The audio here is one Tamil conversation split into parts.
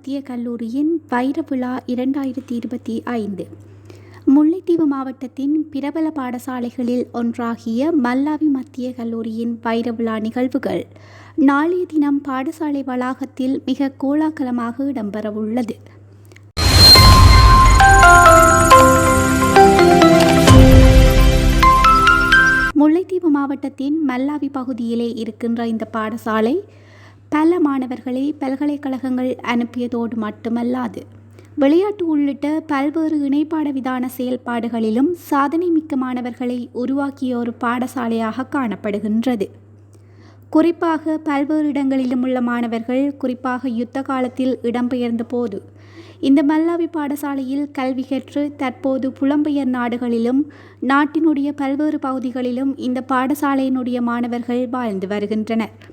மத்திய கல்லூரியின் வைர விழா இரண்டாயிரத்தி இருபத்தி ஐந்து. முல்லைத்தீவு மாவட்டத்தின் பிரபல பாடசாலைகளில் ஒன்றாகிய மல்லாவி மத்திய கல்லூரியின் வைர விழா நிகழ்வுகள் நாளைய தினம் பாடசாலை வளாகத்தில் மிக கோலாகலமாக இடம்பெறவுள்ளது. முல்லைத்தீவு மாவட்டத்தின் மல்லாவி பகுதியிலே இருக்கின்ற இந்த பாடசாலை பல மாணவர்களை பல்கலைக்கழகங்கள் அனுப்பியதோடு மட்டுமல்லாது விளையாட்டு உள்ளிட்ட பல்வேறு இணைப்பாட விதான செயல்பாடுகளிலும் சாதனை மிக்க மாணவர்களை உருவாக்கிய ஒரு பாடசாலையாக காணப்படுகின்றது. குறிப்பாக பல்வேறு இடங்களிலும் உள்ள மாணவர்கள் குறிப்பாக யுத்த காலத்தில் இடம்பெயர்ந்த போது இந்த மல்லாவி பாடசாலையில் கல்வி கற்று தற்போது புலம்பெயர் நாடுகளிலும் நாட்டினுடைய பல்வேறு பகுதிகளிலும் இந்த பாடசாலையினுடைய மாணவர்கள் வாழ்ந்து வருகின்றனர்.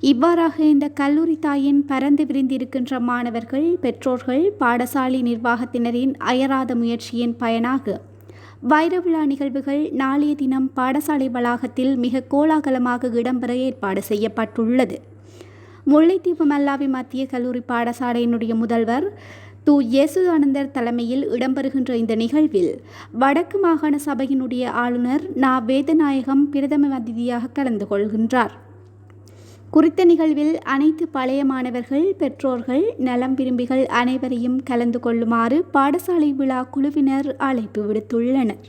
இவ்வாறாக இந்த கல்லூரி தாயின் பரந்து விரிந்திருக்கின்ற மாணவர்கள் பெற்றோர்கள் பாடசாலை நிர்வாகத்தினரின் அயராத முயற்சியின் பயனாக வைரவிழா நிகழ்வுகள் நாளைய தினம் பாடசாலை வளாகத்தில் மிக கோலாகலமாக இடம்பெற ஏற்பாடு செய்யப்பட்டுள்ளது. முல்லைத்தீவு மல்லாவி மத்திய கல்லூரி பாடசாலையினுடைய முதல்வர் து. இயேசுதானந்தர் தலைமையில் இடம்பெறுகின்ற இந்த நிகழ்வில் வடக்கு மாகாண சபையினுடைய ஆளுநர் நா. வேதநாயகம் பிரதம அதிதியாக கலந்து கொள்கின்றார். குறித்த நிகழ்வில் அனைத்து பழைய மாணவர்கள் பெற்றோர்கள் நலம் விரும்பிகள் அனைவரையும் கலந்து கொள்ளுமாறு பாடசாலை விழா குழுவினர் அழைப்பு விடுத்துள்ளனர்.